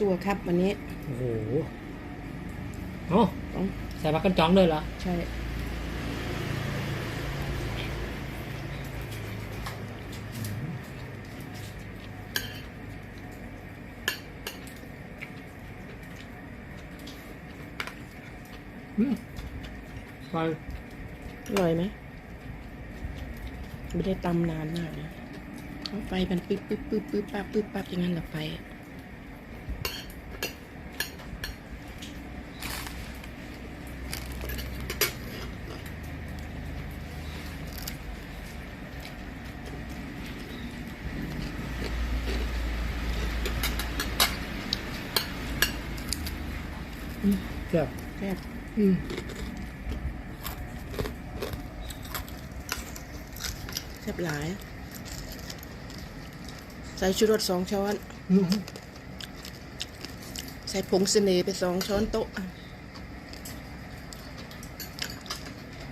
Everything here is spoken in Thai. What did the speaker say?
จั่วครับวันนี้ โอ้โหเอ้าต้อง ใส่ผักกันจ้องเลยเหรอใช่ อืมไปอร่อยไหมไม่ได้ตำนานมากนะเอาไฟมันปึ๊บปึ๊บปึ๊บปึ๊บปั๊บปึ๊บปั๊บอย่างนั้นเหรอไฟอะ เกือบแซ่บอืมแซ่บหลาย ใส่ชูรสสองช้อนอืมใส่ผงเสน่ห์ไปสองช้อนโต๊ะอะ